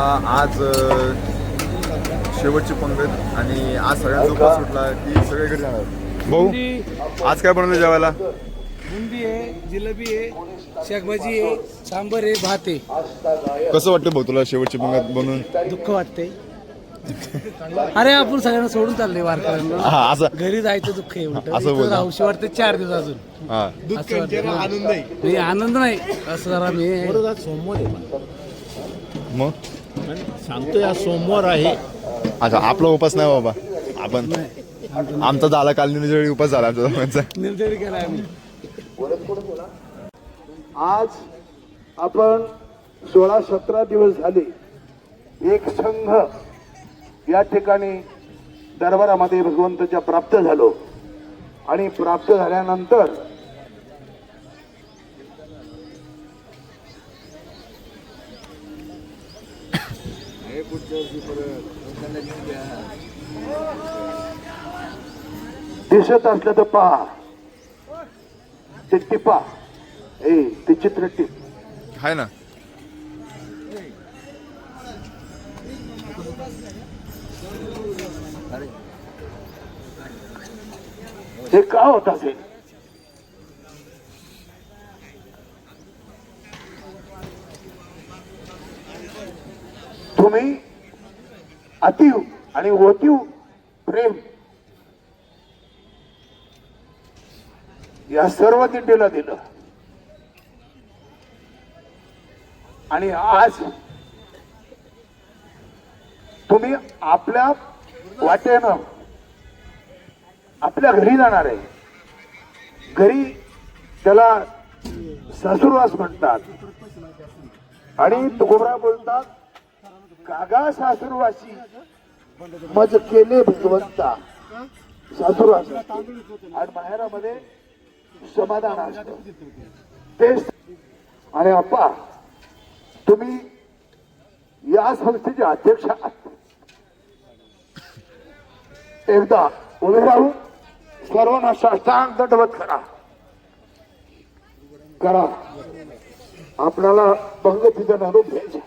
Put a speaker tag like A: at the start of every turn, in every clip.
A: आज शेवटची पंगत आणि आज सगळ्यांचा उपवास सुटला की सगळे घरी जाणार भाऊ आज काय बनवलं जेवायला?
B: बुंदी आहे जिलेबी आहे शाकभाजी आहे सांबर आहे भात आहे.
A: कसं वाटतं भाऊ तुला शेवटची पंगत बनवून?
B: दुःख वाटते अरे आपण सगळ्यांना सोडून चाललोय वारकऱ्यांना.
A: हा असं
B: घरी जायचं दुःख आहे उलटं.
A: असं.
B: राहूशी वाटते चार दिवस अजून.
A: हा.
B: वाटतं. नाही आनंद नाही. असं जरा मी
C: सोमवार
A: मग?
C: सांगतोय आज सोमवार आहे.
A: अच्छा आपला उपास नाही बाबा. आपण आमचा झाला काल वेळी उपास झाला आमच्या दोघांचा
B: निर्धार केला आम्ही.
D: आज आपण सोळा सतरा दिवस झाले. एक संघ या ठिकाणी दरबारामध्ये भगवंताच्या प्राप्त झालो. आणि प्राप्त झाल्यानंतर दिसत असलं तर पहा. ते टिपा. ए ते चित्र टिप.
A: आहे ना.
D: हे का होत असेल? तुम्ही अतीव आणि ओतीव प्रेम. या सर्व दिंडीला दिलं. आणि आज तुम्ही आपल्या वाटेनं आपल्या घरी जाणार आहे. घरी त्याला सासुरवास म्हणतात आणि तुकोबरा बोलतात कागा सासुरवासी. मज केले भगवंता. सासुरवास. आणि माहेरामध्ये समाधान असत. तेच. आणि अप्पा तुम्ही या संस्थेचे अध्यक्ष आहात. एकदा उभे राहून सर्वांना साष्टांग दंडवत करा. करा. आपल्याला भगवतीचा निरोप घ्यायचा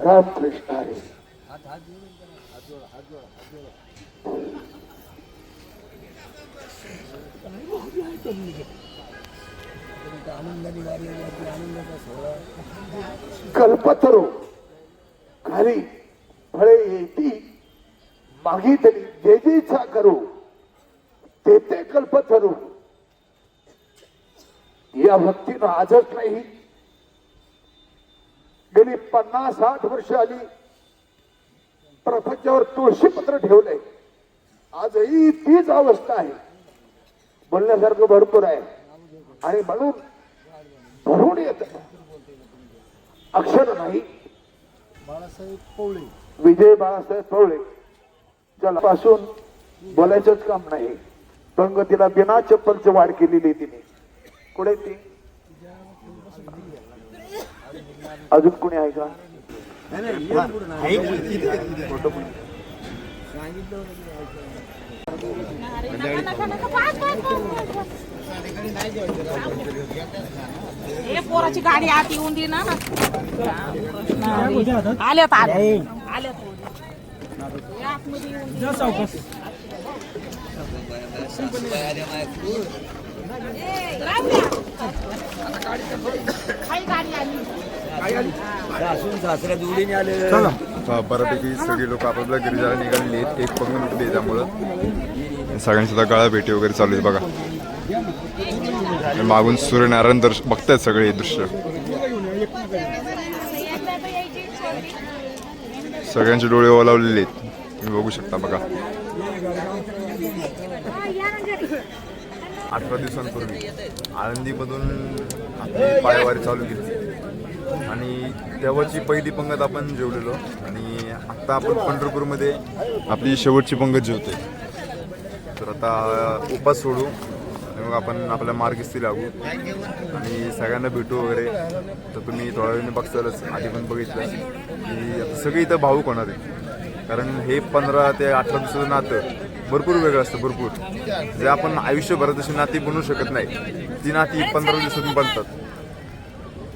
D: रामकृष्ण हरी कल्पतरू खाली फळे येती मागितली जे जे इच्छा करू ते ते कल्पतरू। या भक्तीनं आजच नाही गेली पन्नास साठ वर्ष आली. प्रपंचावर तुळशीपत्र ठेवलंय. आजही तीच अवस्था आहे. बोलण्यासारखं भरपूर आहे. आणि म्हणून भरून येत अक्षर नाही.
C: बाळासाहेब पवळे.
D: विजय बाळासाहेब पवळे. चला पासून बोलायचंच काम नाही. पंगतीला बिना चप्पलची वाढ केलेली तिने. कुठे ती? अजून कोणी आहे का?
E: हे पोराची गाडी आत येऊन दे ना. आल्यात आले आल्यात. हे आतमध्ये येऊन दे. ए, आली
A: बऱ्यापैकी सगळी लोक आपापल्या घरी जायला निघालेली आहेत. एक पंगत उठली आहे त्यामुळं सगळ्यांची सुद्धा गाळा भेटी वगैरे चालू आहेत बघा. मागून सूर्यनारायण दर्श बघतायत सगळे हे दृश्य. सगळ्यांचे डोळे ओलावलेले आहेत. तुम्ही बघू शकता बघा. अठरा दिवसांपूर्वी आळंदीमधून आपली पायवारी चालू केली. आणि तेव्हाची पहिली पंगत आपण जेवलेलो. आणि आत्ता आपण पंढरपूरमध्ये आपली शेवटची पंगत जेवते तर आता उपास सोडू. आणि मग आपण आपल्या मार्गस्थी लागू. आणि सगळ्यांना भेटू वगैरे. तर तुम्ही थोड्या वेळाने बघतालच आधी पण बघितलं. की आता सगळे इथं भाऊक होणार आहे कारण हे पंधरा ते अठरा दिवसाचं नातं भरपूर वेगळं असतं भरपूर. जे आपण आयुष्यभरात अशी नाती बनवू शकत नाही. ती नाती पंधरा दिवसातून बनतात.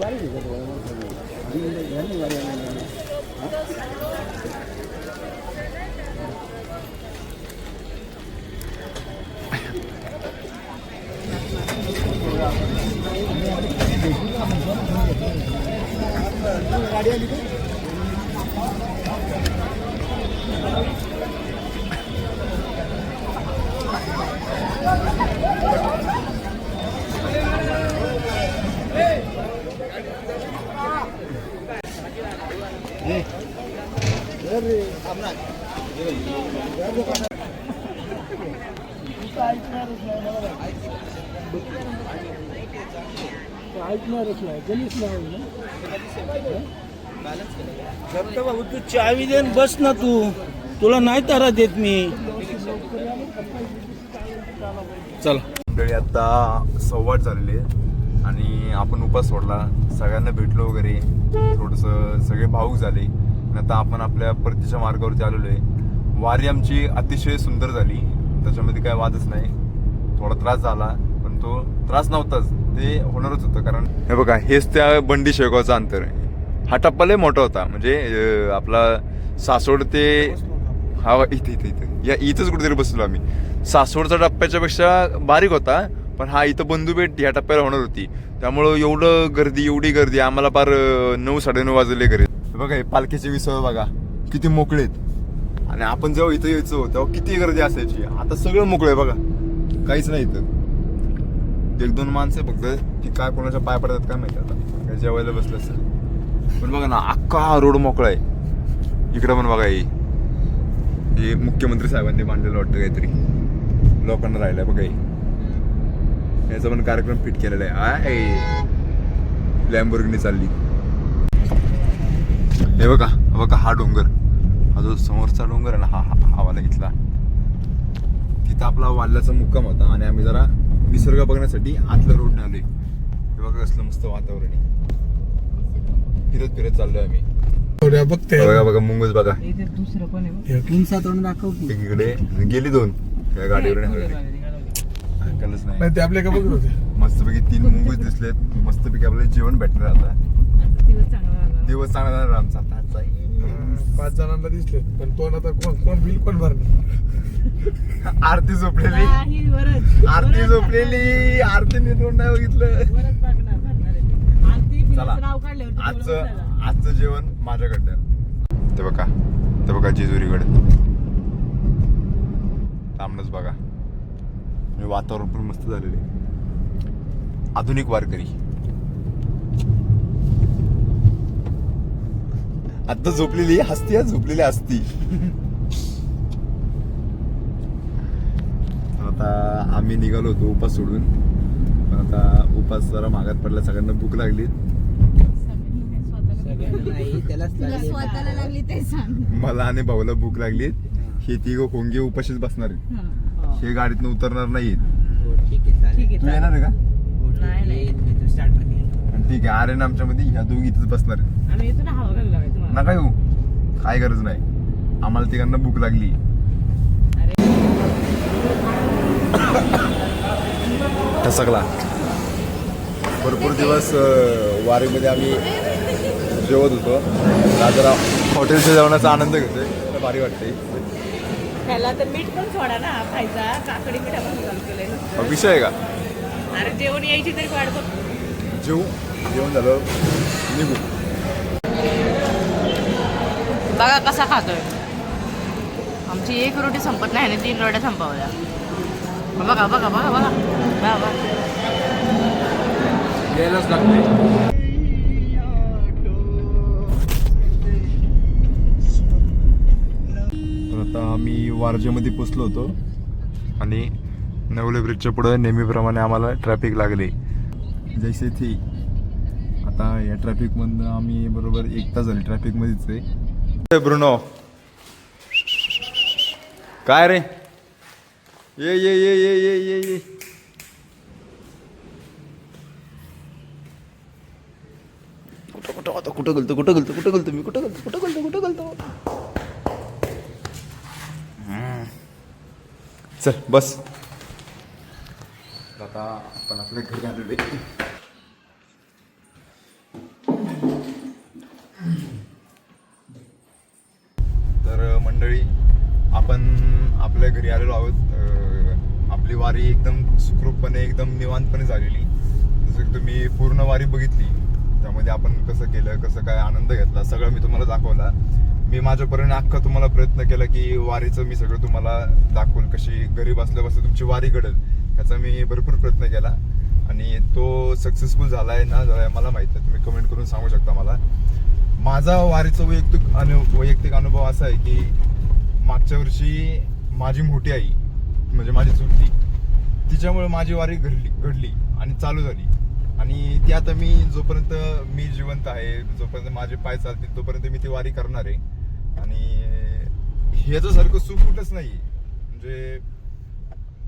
A: ગાડી
B: ऐकणारच नाही नाही
F: बाबू तू चावी देन बस ना तू तुला नाही तारा देत मी चल
A: मंडळी आता संवाद चालले आणि आपण उपास सोडला. सगळ्यांना भेटलो वगैरे. थोडंसं सगळे भाऊक झाले. आता आपण आपल्या परतीच्या मार्गावरती आलेलो आहे वारी आमची अतिशय सुंदर झाली. त्याच्यामध्ये काय वादच नाही. थोडा त्रास झाला पण तो त्रास नव्हताच. ते होणारच होतं कारण हे बघा हेच त्या बंडी शेगावचं अंतर आहे. हा टप्पा लय मोठा होता. म्हणजे आपला सासवड ते हा इथे इथे इथे. या इथंच कुठेतरी बसलो आम्ही. सासवडचा टप्प्याच्या पेक्षा बारीक होता पण हा इथं बंधुभेट ह्या टप्प्याला होणार होती. त्यामुळं एवढं गर्दी एवढी गर्दी. आम्हाला फार नऊ साडेनऊ वाजले घरी. बघा हे पालखीचे विसळ बघा. किती मोकळेत आणि आपण जेव्हा इथं यायचो तेव्हा किती गर्दी असायची. आता सगळं मोकळं आहे बघा. काहीच नाही इथं. एक दोन माणसं फक्त की काय कोणाच्या पाय पडतात काय माहिती आता. काय जेवायला बसलं असेल. पण बघा ना अख्खा रोड मोकळा आहे. इकडं पण बघा हे. हे मुख्यमंत्री साहेबांनी मांडलेलं वाटतं काहीतरी. लोकांना राहिलंय बघा हे. याचा पण कार्यक्रम फिट केलेला आहे. आय. लॅम्बोर्गिनी चालली. हे बघा हा बघा हा डोंगर. हा जो समोरचा डोंगर आहे ना हा हा वाला इथला. तिथं आपला वाल्याचा मुक्काम होता आणि आम्ही जरा निसर्ग बघण्यासाठी आतल्या रोडने आलोय. हे बघा कसलं मस्त वातावरण आहे. फिरत फिरत चाललोय आम्ही.
B: बघते.
A: बघा बघा मुंगूस बघा.
F: दुसरं पण दाखव
A: एकीकडे गेली दोन. त्या गाडीवर ऐकायलाच नाही.
B: नाही ते आपल्या का बघत होते?
A: मस्तपैकी तीन मुंगूस दिसलेत. मस्तपैकी आपल्याला जेवण भेटणार आता.
E: दिवस चांगला
A: जाणार आमचा.
B: पाच जणांना दिसले पण तो आता कोण कोण बिल कोण भरणार?
A: आरती झोपलेली. आरती झोपलेली. आरतीने तोंड नाही बघितलं. चला. आजचं आजचं जेवण माझ्याकडनं. ते बघा. ते बघा जेजुरीकडे. थांबणच बघा. म्हणजे वातावरण पण मस्त झालेलं आधुनिक वारकरी. आता झोपलेली हसती हा झोपलेली हसती तर आता आम्ही निघालो होतो उपास सोडून. पण आता उपास जरा मागात पडला सगळ्यांना भूक लागली.
E: ते
A: मला आणि भाऊला भूक लागली. हे तिघ खोंगे उपाशीच बसणार
E: हं.
A: गाडीतनं उतरणार नाहीत. तू येणार आहे का?
F: ठीक आहे
A: आर्यन आमच्या मध्ये ह्या दोघी इथेच बसणार नका येऊ. काय गरज नाही. आम्हाला तिघांना भूक लागली. ठसकला. भरपूर दिवस वारीमध्ये आम्ही जेवत होतो. आज जरा हॉटेलच्या जेवणाचा आनंद घेतोय. भारी वाटते
E: त्याला तर मीठ पण सोडा ना खायचा. काकडी मीठ आपण चालू केलंय ना.
A: मग विषय आहे का?
E: अरे जेवण यायची तरी वाट बघ.
A: जेवू. जेवण झालं. निघू.
E: बघा कसा खातोय. आमची एक रोटी संपत नाही आणि तीन रोट्या संपवल्या. बघा बघा बघा बघा. बघा बघा.
A: तर आता आम्ही वारजेमध्ये पोचलो होतो. आणि नवले ब्रिजच्या पुढं नेहमीप्रमाणे आम्हाला ट्रॅफिक लागले. जैसे थी. आता या ट्रॅफिकमधनं आम्ही बरोबर एक तास झाले ट्रॅफिकमध्येच आहे. ब्रुनो। काय रे? ये ये ये ये ये ये ये। कुठं कुठं आता कुठं गलतो कुठं गलतो कुठं गलतो मी? कुठं गलतो कुठं गलतो कुठं गलतो? हम्म. चल बस. आता आपण आपल्या घरी आलेलो आहे. आपण आपल्या घरी आलेलो आहोत. आपली वारी एकदम सुखरूपपणे एकदम निवांतपणे झालेली. जसं की तुम्ही पूर्ण वारी बघितली. त्यामध्ये आपण कसं केलं कसं काय आनंद घेतला सगळं मी तुम्हाला दाखवला. मी माझ्यापर्यंत अख्खा तुम्हाला प्रयत्न केला की वारीचं मी सगळं तुम्हाला दाखवून कशी घरी बसल्या बसल्या तुमची वारी घडल ह्याचा मी भरपूर प्रयत्न केला. आणि तो सक्सेसफुल झाला आहे ना झालाय मला माहीत नाही. तुम्ही कमेंट करून सांगू शकता मला. माझा वारीचा वैयक्तिक अनु वैयक्तिक अनुभव असा आहे की मागच्या वर्षी माझी मोठी आई म्हणजे माझी चुलती तिच्यामुळे माझी वारी घडली घडली आणि चालू झाली. आणि ती आता मी जोपर्यंत मी जिवंत आहे जोपर्यंत माझे पाय चालतील तोपर्यंत मी ती वारी करणार आहे. आणि ह्याच्यासारखं सुख कुठंच नाही म्हणजे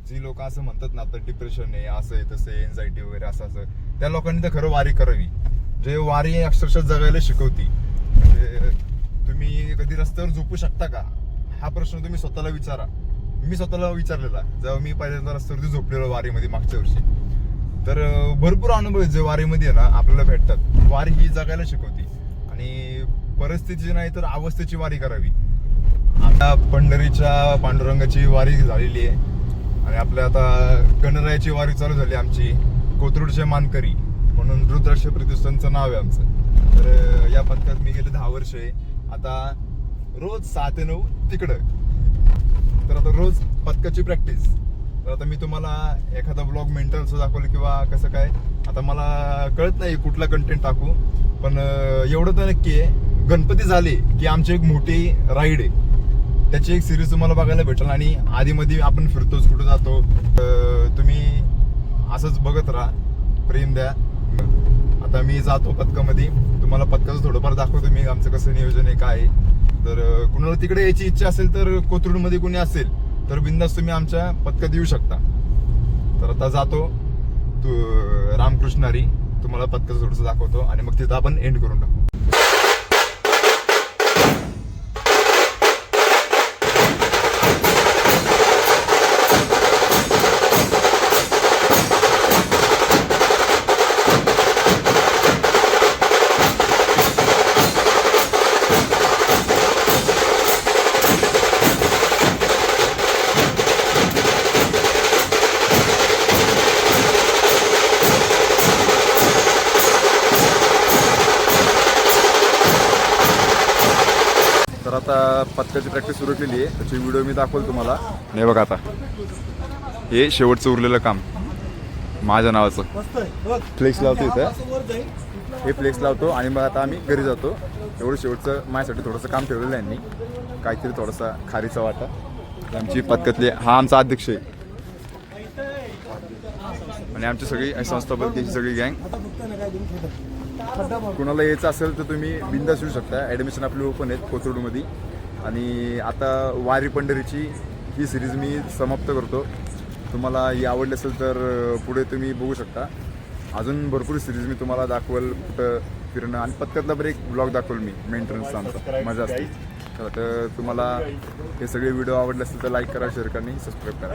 A: जी लोक असं म्हणतात ना आता डिप्रेशन आहे असं आहे तसं आहे एन्झायटी वगैरे असं असं त्या लोकांनी तर खरं वारी करावी. जे वारी अक्षरशः जगायला शिकवती. म्हणजे तुम्ही कधी रस्त्यावर झोपू शकता का? हा प्रश्न तुम्ही स्वतःला विचारा. मी स्वतःला विचारलेला. जेव्हा मी पहिल्यांदा रस्त्यावरती झोपलेलो वारीमध्ये मागच्या वर्षी. तर भरपूर अनुभव जे वारीमध्ये आहे ना आपल्याला भेटतात. वारी ही जगायला शिकवती. आणि परिस्थितीची नाही तर अवस्थेची वारी करावी. आता पंढरीच्या पांडुरंगाची वारी झालेली आहे. आणि आपल्या आता गणरायाची वारी चालू झाली आमची. कोथरूडचे मानकरी. म्हणून रुद्राक्ष प्रतिष्ठानचं नाव आहे आमचं. तर या पथकात मी गेले दहा वर्ष आहे. आता रोज सहा ते नऊ तिकडं. तर आता रोज पथकाची प्रॅक्टिस तर आता मी तुम्हाला एखादा ब्लॉग मेंटलचं दाखवलं किंवा कसं काय आता मला कळत नाही कुठला कंटेंट टाकू. पण एवढं तर नक्की आहे गणपती झाले की आमची एक मोठी राईड आहे. त्याची एक सिरीज तुम्हाला बघायला भेटेल आणि आधीमध्ये आपण फिरतोच कुठं जातो. तुम्ही असंच बघत राहा प्रेम द्या. आता मी जातो पथकामध्ये. तुम्हाला पथकाचं थोडंफार दाखवतो मी आमचं कसं नियोजन आहे काय आहे. तर कुणाला तिकडे यायची इच्छा असेल तर कोथरूडमध्ये कोणी असेल तर बिंदास तुम्ही आमच्या पथकात येऊ शकता. तर आता जातो तू रामकृष्णारी तुम्हाला पथकाचं थोडंसं दाखवतो आणि मग तिथं आपण एंड करून टाकू. आता पत्त्याची प्रॅक्टिस सुरू केली आहे. त्याची व्हिडिओ मी दाखवल तुम्हाला. हे बघा आता. हे शेवटचं उरलेलं काम. माझ्या नावाचं. फ्लेक्स लावतो इथं. हे फ्लेक्स लावतो आणि मग आता आम्ही घरी जातो. एवढं शेवटचं माझ्यासाठी थोडंसं काम ठेवलेलं आहे यांनी. काहीतरी थोडासा खारीचा वाटा. आमची पथकातली हा आमचा अध्यक्ष आहे. आणि आमची सगळी संस्था संस्थापक सगळी गँग कुणाला यायचं असेल तर तुम्ही बिंदास येऊ शकता. ॲडमिशन आपली ओपन आहेत कोथरूडमध्ये. आणि आता वारी पंढरीची ही सिरीज मी समाप्त करतो. तुम्हाला ही आवडली असेल तर पुढे तुम्ही बघू शकता. अजून भरपूर सिरीज मी तुम्हाला दाखवल कुठं फिरणं. आणि पत्त्यातला ब्रेक ब्लॉग दाखवल मी मेंटेनन्सचा आमचा. मजा असते. तर तुम्हाला हे सगळे व्हिडिओ आवडले असेल तर लाईक करा शेअर करा आणि सबस्क्राईब करा.